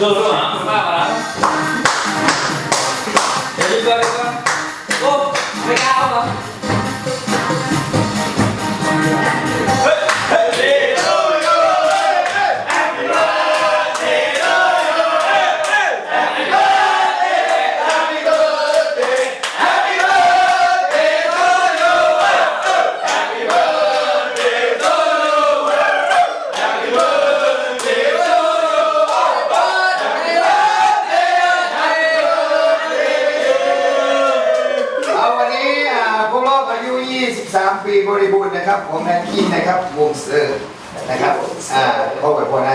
ดูดูหาคุณป้ามาแล้วเดี๋ย บริบูรณ์นะครับ ผมแอนกี้นะครับ วงเซอร์นะครับ อ่าพบกับคนใน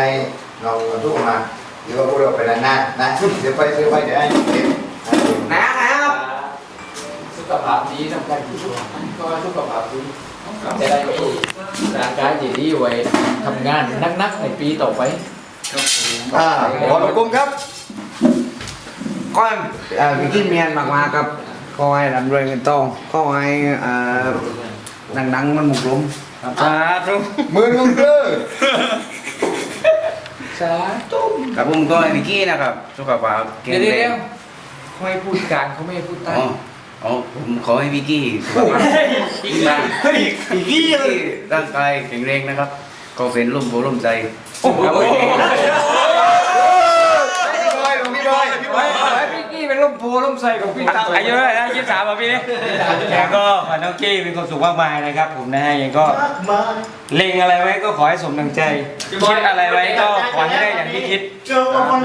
น้องทุกคนมาหรือว่าพวกเราเป็นนานๆนะเดี๋ยวไปเดี๋ยวไปเดี๋ยวให้เก็บนะครับสุขภาพดีสำคัญที่สุดก็สุขภาพดีจะได้มีร่างกายที่ดีไว้ทำงานนักๆในปีต่อไปอ่าขอบคุณครับก้อนเอ่อวิกกี้เมียนมากมาครับขอให้ร่ำรวยเงินทองขอให้เอ่ อดังๆมันหมุกหลุมสาธุหมื่นเงินเด้อสาธุกับผมก็ให้วิกกี้นะครับสุขภาพแข็เดี๋ยงวแรเดี๋ยงวเขาไม่พูดกลางเขาไม่พูดใต้อ๋ออ๋อผมขอให้วิกกี้สุขภาพอีกแล้ววิกกี้ร่างกายแข็งแรงนะครับ ก็เป็นร่มโพล่มใจโอ้โห พี่บอยพี่บอยพี่บอย พี่กี้เป็นลูกโพลูกใส่ของพี่ตาอายุเท่าไหร่นะยี่สิบสามป่ะพี่นี่แล้วก็ขอน้องกี้มีความสุขมากมายนะครับ ผมนะฮะยังก็เล็งอะไรไว้ก็ขอให้สมดังใจคิดอะไรไว้ก็ขอให้ได้อย่างที่คิด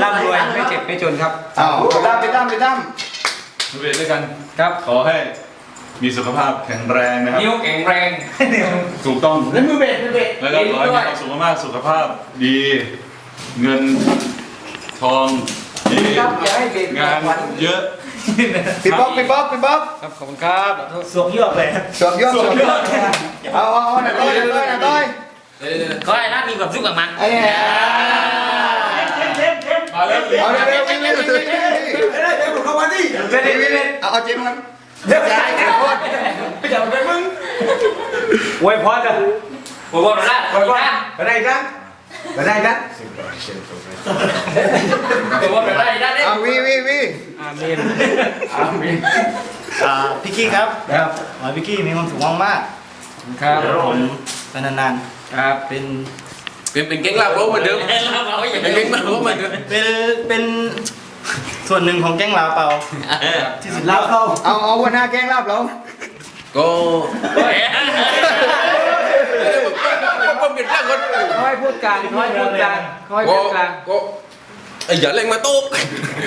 ร่ำรวยไม่เจ็บไม่จนครับอ้าวไปตั้มไปตั้มไปตั้มทุกเวทด้วยกันครับขอให้มีสุขภาพแข็งแรงนะครับนิ้วแข็งแรงถูกต้องแล้วมือเบ็ดมือเบ็ดแล้วก็ขอให้มีความสุขมากๆสุขภาพดี เงินทอง ดีครับอย่าให้เบ็ดงานเยอะพี่บ๊อบพี่บ๊อบพี่บ๊อบครับขอบคุณครับสวมยอดสวมยอดเอาเอาเอาหน่อยต้อยหน่อยต้อยหน่อยต้อยขอให้ท่านมีความสุขมากไอ้เนี่ยมาแล้วเอาเร็วเร็ววิ่งเร็ววิ่งเร็ววิ่งเร็ววิ่งเร็วเอาเอาเจ็บมันเจ็บใจเจ็บปวดอวยพรกันโอ้โหได้โอ้โหได้ไปได้กัน ไปได้กันโอ้โหได้ได้ได้เอาวีวีวีอาเมนอ่าพี่กี้ครับครับขอให้พี่กี้มีความสุขมากครับๆแล้วผมไปนานครับๆเป็นเป็นเป็นเก่งลาบโลเหมือนเดิมเป็นเก่งลาบโลเหมือนเดิมเป็นเป็นส่วนหนึ่งของแก๊งลาวเปาที่สุดรัแล้บวเราเอาเอาหัวหน้าแกงลาบเราก็ ผมเป็นร่างคน เขาให้พูดกลางเขาให้พูดกลางเขาให้ก็พูดกลางก็ไอ้อย่าเล่งมาตุ๊ก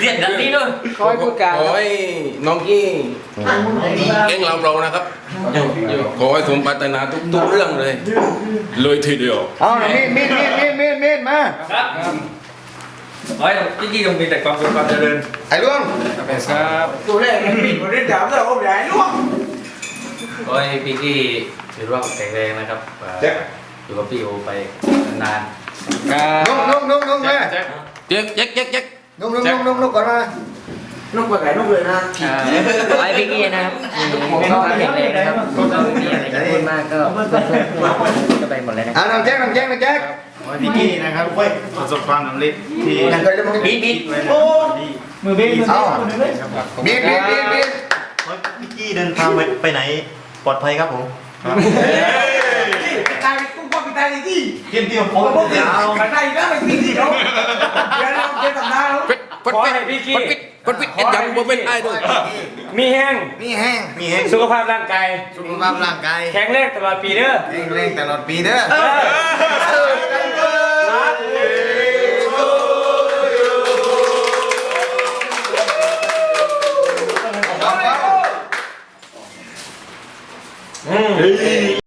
เรียนดันนี้ด้วยเขาให้พูดกลางขอให้น้องกี้เก่งลาบเรานะครับ ขอให้สมปรารถนาทุกทุกเรื่องเลย เลยทีเดียวเอาหน่อยมีดมีดมีดมีดมีดมาครับขอให้พี่กี้ต้องมีแต่ความสุขความเจริญไอ้ล่วงครับตัวแรกมันปิดมันเล่นดาบแล้วผมใหญ่ล่วงขอให้พี่กี้ถือว่าแข็งแรงนะครับ อยู่กับพี่โอไปนานๆนุ่งนุ่งนุ่งนุ่งมาเจ๊กเจ๊กเจ๊กเจ๊กนุ่งนุ่งนุ่งนุ่งนุ่งก่อนมานกไปไหนนกเลยนะขอให้พี่กี้นะครับมีสุขภาพแข็งแรงนะครับมีอะไรจะพูดมากก็เพื่อนเพื่อนก็ไปหมดเลยนะคอ่ารับน้องแจ๊คน้องแจ๊คน้องแจ๊คขอให้พี่กี้นะครับประสบความสำเร็จที่นั่งเคยจะมึงบีบบีบมือเบี้ยเอาบีบบีบบีบบีบขอให้พี่กี้เดินทางไปไปไหนปลอดภัยครับผมตาย กุ้งก้อนตายที่เตรียมเตรียมพร้อมพวกเรากันได้แล้วไปที่เขาเดี๋ยวเราเก็บตำนานแล้วปิดปิดขอปิดให้พี่กี้ปิดปิดปิดปิดยังบ่เป็นไอ้ด้วยมีแห้งนี่แห้งมีให้สุขภาพร่างกายสุขภาพร่างกายแข็งแรงตลอดปีเด้อแข็งแรงตลอดปีเด้อ